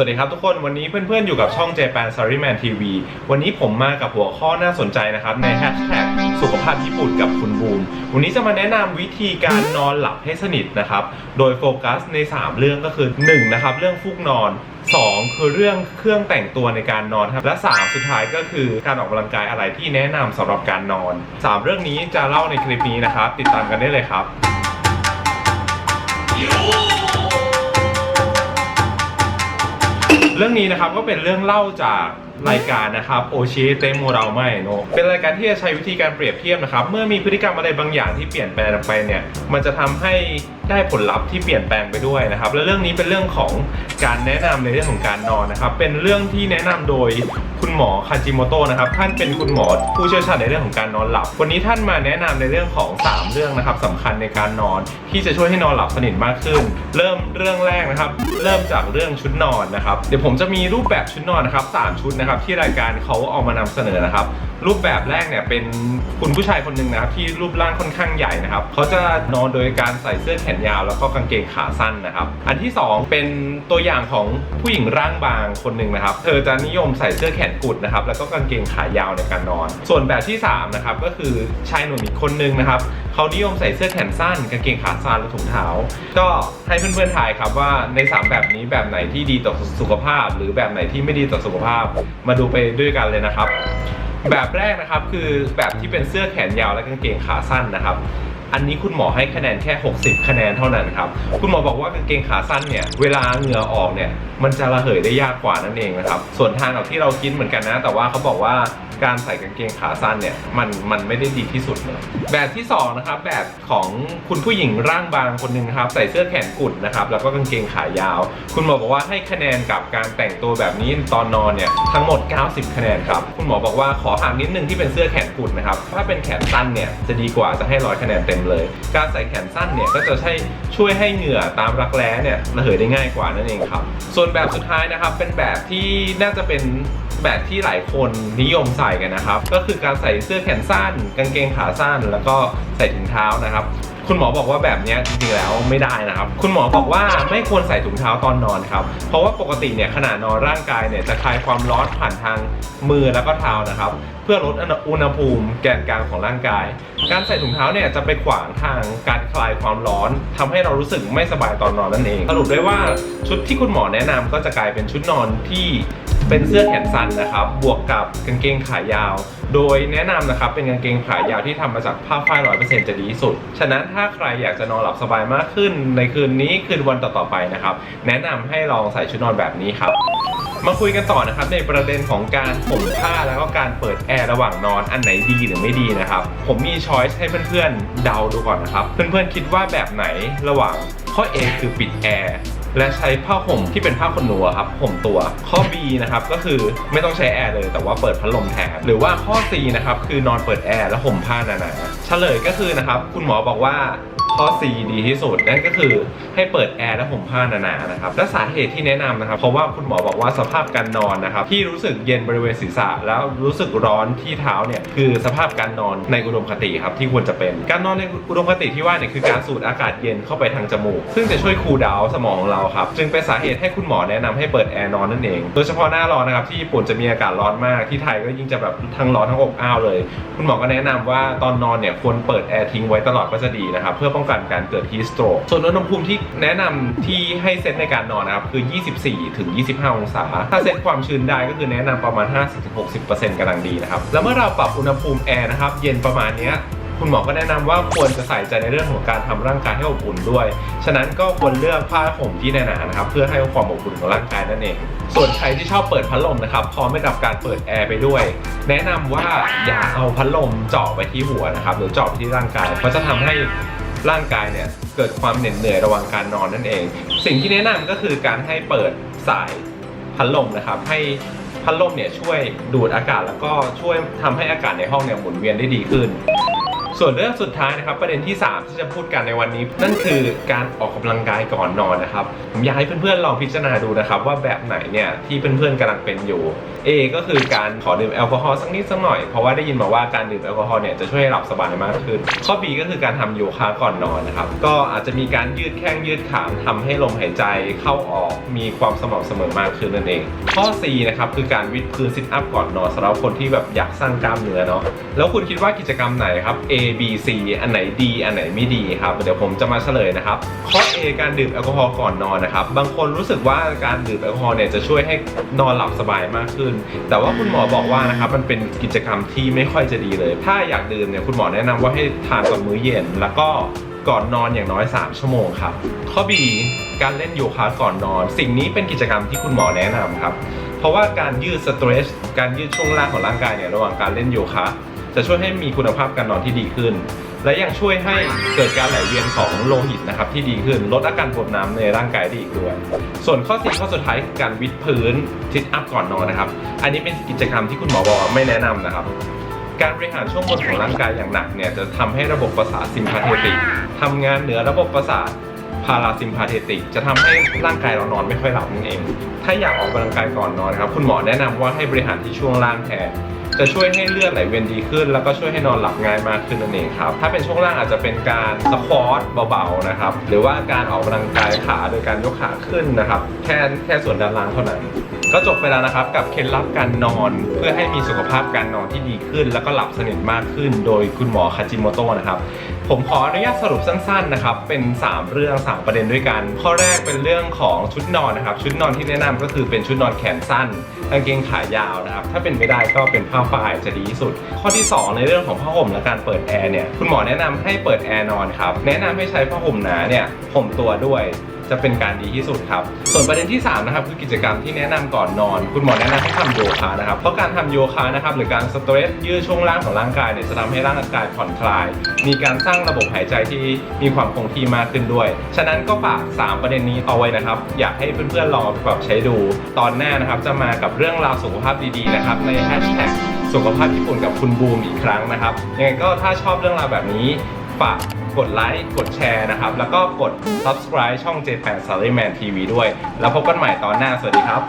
วัสดีครับทุกคนวันนี้เพื่อนๆอยู่กับช่อง Japan Saryman TV วันนี้ผมมากับหัวข้อน่าสนใจนะครับ ในแฮชแท็กสุขภาพญี่ปุ่นกับคุณบูม วันนี้จะมาแนะนำวิธีการนอนหลับให้สนิทนะครับ โดยโฟกัสใน 3 เรื่องก็คือ 1. นะครับเรื่องฟูกนอน 2. คือเรื่องเครื่องแต่งตัวในการนอนครับ และ 3 สุดท้ายก็คือการออกกำลังกายอะไรที่แนะนำสำหรับการนอน 3 เรื่องนี้จะเล่าในคลิปนี้นะครับ ติดตามกันได้เลยครับ รื่องนี้นะครับก็เป็นเรื่องเล่าจาก รายการนะครับโอชิเตโมเราไม่โนเป็นรายการที่จะใช้วิธีการเปรียบเทียบนะครับ เมื่อมีพฤติกรรมอะไรบางอย่างที่เปลี่ยนแปลงไปเนี่ย มันจะทำให้ได้ผลลัพธ์ที่เปลี่ยนแปลงไปด้วยนะครับ และเรื่องนี้เป็นเรื่องของการแนะนำในเรื่องของการนอนนะครับ เป็นเรื่องที่แนะนำโดยคุณหมอคาจิโมโตะนะครับ ท่านเป็นคุณหมอผู้เชี่ยวชาญในเรื่องของการนอนหลับ วันนี้ท่านมาแนะนำในเรื่องของ 3 เรื่องนะครับสำคัญในการนอน ที่จะช่วยให้นอนหลับสนิทมากขึ้น เริ่มเรื่องแรกนะครับ เริ่มจากเรื่องชุดนอนนะครับ เดี๋ยวผมจะมีรูปแบบชุดนอนนะครับสามชุดนะครับที่รายการเขาเอามานำเสนอนะครับ รูปแบบแรกเนี่ยเป็นคุณผู้ชายคนหนึ่งนะครับที่รูปร่างค่อนข้างใหญ่นะครับเขาจะนอนโดยการใส่เสื้อแขนยาวแล้วก็กางเกงขาสั้นนะครับ อันที่สองเป็นตัวอย่างของผู้หญิงร่างบางคนหนึ่งนะครับ เธอจะนิยมใส่เสื้อแขนกุดนะครับแล้วก็กางเกงขายาวในการนอน ส่วนแบบที่สามนะครับก็คือชายหนุ่มอีกคนหนึ่งนะครับ เขานิยมใส่เสื้อแขนสั้นกางเกงขาสั้นและถุงเท้า ก็ให้เพื่อนๆทายครับว่าในสามแบบนี้แบบไหนที่ดีต่อสุขภาพ หรือแบบไหนที่ไม่ดีต่อสุขภาพ มาดูไปด้วยกันเลยนะครับ แบบแรกนะครับคือแบบที่เป็นเสื้อแขนยาวและกางเกงขาสั้นนะครับ อันนี้คุณหมอให้คะแนนแค่ 60 คะแนนเท่านั้นครับ คุณหมอบอกว่ากางเกงขาสั้นเนี่ย เวลาเหงื่อออกเนี่ย มันจะระเหยได้ยากกว่านั่นเองนะครับ ส่วนทางกับที่เราคิดเหมือนกันนะ แต่ว่าเขาบอกว่าการใส่กางเกงขาสั้นเนี่ย มันมันไม่ได้ดีที่สุดเลยแบบที่สองนะครับแบบของคุณผู้หญิงร่างบางคนหนึ่งครับ ใส่เสื้อแขนกุดนะครับ แล้วก็กางเกงขายาว คุณหมอบอกว่าให้คะแนนกับการแต่งตัวแบบนี้ตอนนอนเนี่ยทั้งหมด 90 คะแนนครับคุณหมอบอกว่าขอหักนิดนึงที่เป็นเสื้อแขนกุดนะครับถ้าเป็นแขนสั้นเนี่ยจะดีกว่าจะให้ร้อยคะแนนเต็มเลย การใส่แขนสั้นเนี่ยก็จะใช้ช่วยให้เหงื่อตามรักแร้เนี่ยระเหยได้ง่ายกว่านั่นเองครับ ส่วนแบบสุดท้ายนะครับเป็นแบบที่น่าจะเป็นแบบที่หลายคนนิยมใส่กันนะครับ ก็คือการใส่เสื้อแขนสั้น กางเกงขาสั้น แล้วก็ใส่ถุงเท้านะครับ คุณหมอบอกว่าแบบเนี้ยจริงๆแล้วไม่ได้นะครับ คุณหมอบอกว่าไม่ควรใส่ถุงเท้าตอนนอนครับ เพราะว่าปกติเนี่ยขณะนอนร่างกายเนี่ยจะคลายความร้อนผ่านทางมือแล้วก็เท้านะครับ เพื่อลดอุณหภูมิแกนกลางของร่างกาย การใส่ถุงเท้าเนี่ยจะไปขวางทางการคลายความร้อนทำให้เรารู้สึกไม่สบายตอนนอนนั่นเอง สรุปได้ว่าชุดที่คุณหมอแนะนำก็จะกลายเป็นชุดนอนที่เป็นเสื้อแขนสั้นนะครับ บวกกับกางเกงขายาว โดยแนะนำนะครับเป็นกางเกงขายาวที่ทำมาจากผ้าฝ้ายร้อยเปอร์เซ็นต์จะดีที่สุด ฉะนั้นถ้าใครอยากจะนอนหลับสบายมากขึ้น ในคืนนี้คืนวันต่อๆไปนะครับ แนะนำให้ลองใส่ชุดนอนแบบนี้ครับมาคุยกันต่อนะครับในประเด็นของการห่มผ้าแล้วก็การเปิดแอร์ระหว่างนอนอันไหนดีหรือไม่ดีนะครับ ผมมีช้อยส์ให้เพื่อนๆเดาดูก่อนนะครับ เพื่อนๆคิดว่าแบบไหนระหว่างข้อ A คือปิดแอร์ และใช้ผ้าห่มที่เป็นผ้าขนหนูครับห่มตัวข้อ B นะครับก็คือไม่ต้องใช้แอร์เลยแต่ว่าเปิดพัดลมแทนหรือว่าข้อ C นะครับคือนอนเปิดแอร์แล้วห่มผ้าหนาๆเฉลยก็คือนะครับคุณหมอบอกว่า ข้อ C ดีที่สุดนั่นก็คือให้เปิดแอร์และห่มผ้าหนาๆนะครับและสาเหตุที่แนะนำนะครับ เพราะว่าคุณหมอบอกว่าสภาพการนอนนะครับ ที่รู้สึกเย็นบริเวณศีรษะ แล้วรู้สึกร้อนที่เท้าเนี่ยคือสภาพการนอนในอุดมคติครับที่ควรจะเป็นการนอนในอุดมคติที่ว่าเนี่ยคือการสูดอากาศเย็นเข้าไปทางจมูก ซึ่งจะช่วยคูลดาวน์สมองของเราครับจึงเป็นสาเหตุให้คุณหมอแนะนำให้เปิดแอร์นอนนั่นเองโดยเฉพาะหน้าร้อนนะครับที่ญี่ปุ่นจะมีอากาศร้อนมากที่ไทยก็ยิ่งจะแบบทั้งร้อนทั้งอบอ้าวเลย คุณหมอก็แนะนำว่าตอนนอนเนี่ยควรเปิดแอร์ทิ้งไว้ตลอดก็จะดีนะครับเพื่อป้ององกันการเกิด heat stroke ส่วนอุณหภูมิที่แนะนำที่ให้เซตในการนอนนะครับคือ 24 ถึง 25 องศา ถ้าเซตความชื้นได้ก็คือแนะนำประมาณ 50-60%กำลังดีนะครับ แล้วเมื่อเราปรับอุณหภูมิแอร์นะครับ เย็นประมาณนี้คุณหมอก็แนะนำว่าควรจะใส่ใจในเรื่องของการทำร่างกายให้อบอุ่นด้วย ฉะนั้นก็ควรเลือกผ้าห่มที่หนาๆนะครับ เพื่อให้ความอบอุ่นของร่างกายนั่นเอง ส่วนใครที่ชอบเปิดพัดลมนะครับ พร้อมไปกับการเปิดแอร์ไปด้วย แนะนำว่าอย่าเอาพัดลมเจาะไปที่หัวนะครับ หรือเจาะไปที่ร่างกาย เพราะจะทำให้ ร่างกายเนี่ยเกิดความเหน็ดเหนื่อยระหว่างการนอนนั่นเอง สิ่งที่แนะนำก็คือการให้เปิดสายพัดลมนะครับ ให้พัดลมเนี่ยช่วยดูดอากาศแล้วก็ช่วยทำให้อากาศในห้องเนี่ยหมุนเวียนได้ดีขึ้น ส่วนเรื่องสุดท้ายนะครับ ประเด็นที่ 3 ที่จะพูดกันในวันนี้ นั่นคือการออกกำลังกายก่อนนอนนะครับ ผมอยากให้เพื่อนๆลองพิจารณาดูนะครับ ว่าแบบไหนเนี่ยที่เพื่อนๆกำลังเป็นอยู่ A ก็คือการขอดื่มแอลกอฮอล์สักนิดสักหน่อยเพราะว่าได้ยินมาว่าการดื่มแอลกอฮอล์เนี่ยจะช่วยให้หลับสบายมากขึ้น ข้อ B ก็คือการทำโยคะก่อนนอนนะครับก็อาจจะมีการยืดแข้งยืดขาทำให้ลมหายใจเข้าออกมีความสม่ำเสมอมากขึ้นนั่นเอง ข้อ C นะครับคือการวิดพื้นซิทอัพก่อนนอนสำหรับคนที่แบบอยากสร้างกล้ามเนื้อเนาะแล้วคุณคิดว่ากิจกรรมไหนครับ A B C อันไหนดีอันไหนไม่ดีครับ เดี๋ยวผมจะมาเฉลยนะครับ ข้อ A การดื่มแอลกอฮอล์ก่อนนอนนะครับ บางคนรู้สึกว่าการดื่มแอลกอฮอล์เนี่ยจะช่วยให้นอนหลับสบายมากขึ้น แต่ว่าคุณหมอบอกว่านะครับมันเป็นกิจกรรมที่ไม่ค่อยจะดีเลย ถ้าอยากดื่มเนี่ยคุณหมอแนะนำว่าให้ทานตอนมื้อเย็น แล้วก็ก่อนนอนอย่างน้อย 3 ชั่วโมงครับ ข้อ B การเล่นโยคะก่อนนอน สิ่งนี้เป็นกิจกรรมที่คุณหมอแนะนำครับ เพราะว่าการยืดสเตรชการยืดช่วงล่างของร่างกายเนี่ยระหว่างการเล่นโยคะ จะช่วยให้มีคุณภาพการนอนที่ดีขึ้น และยังช่วยให้เกิดการไหลเวียนของโลหิตนะครับที่ดีขึ้นลดอาการปวดน้ำในร่างกายได้อีกด้วย ส่วนข้อสี่ข้อสุดท้ายคือการวิดพื้นทิทอัพก่อนนอนนะครับ อันนี้เป็นกิจกรรมที่คุณหมอบอกไม่แนะนำนะครับการบริหารช่วงบนของร่างกายอย่างหนักเนี่ยจะทำให้ระบบประสาทซิมพาเทติกทำงานเหนือระบบประสาทาราซิมพาเทติก จะทำให้ร่างกายเรานอนไม่ค่อยหลับนั่นเอง ถ้าอยากออกกำลังกายก่อนนอนครับ คุณหมอแนะนำว่าให้บริหารที่ช่วงล่างแทน จะช่วยให้เลือดไหลเวียนดีขึ้น แล้วก็ช่วยให้นอนหลับง่ายมากขึ้นนั่นเองครับ ถ้าเป็นช่วงล่างอาจจะเป็นการสควอตเบาๆนะครับ หรือว่าการออกกำลังกายขาโดยการยกขาขึ้นนะครับ แค่แค่ส่วนด้านล่างเท่านั้นก็จบไปแล้วนะครับกับเคล็ดลับการนอนเพื่อให้มีสุขภาพการนอนที่ดีขึ้น แล้วก็หลับสนิทมากขึ้น โดยคุณหมอคาจิโมโตะนะครับ ผมขออนุญาตสรุปสั้นๆนะครับ เป็น 3 เรื่อง 3 ประเด็นด้วยกัน ข้อแรกเป็นเรื่องของชุดนอนนะครับ ชุดนอนที่แนะนำก็คือเป็นชุดนอนแขนสั้นกางเกงขายาวนะครับ ถ้าเป็นไม่ได้ก็เป็นผ้าฝ้ายจะดีที่สุด ข้อที่ 2 ในเรื่องของผ้าห่มและการเปิดแอร์เนี่ย คุณหมอแนะนำให้เปิดแอร์นอนครับ แนะนำให้ใช้ผ้าห่มหนาเนี่ยห่มตัวด้วย จะเป็นการดีที่สุดครับ ส่วนประเด็นที่ 3 นะครับ คือกิจกรรมที่แนะนำก่อนนอน คุณหมอแนะนำให้ทำโยคะนะครับ เพราะการทำโยคะนะครับหรือการสเตรทยืดช่วงล่างของร่างกายเนี่ยจะทำให้ร่างกายผ่อนคลาย มีการสร้างระบบหายใจที่มีความคงที่มากขึ้นด้วย ฉะนั้นก็ฝาก 3 ประเด็นนี้เอาไว้นะครับ อยากให้เพื่อนๆลองไปปรับใช้ดู ตอนหน้านะครับจะมากับเรื่องราวสุขภาพดีๆนะครับในแฮชแท็กสุขภาพญี่ปุ่นกับคุณบูมอีกครั้งนะครับ ยังไงก็ถ้าชอบเรื่องราวแบบนี้ฝาก กดไลค์กดแชร์นะครับ แล้วก็กด subscribe ช่อง J8 Salaryman TV ด้วย แล้วพบกันใหม่ตอนหน้า สวัสดีครับ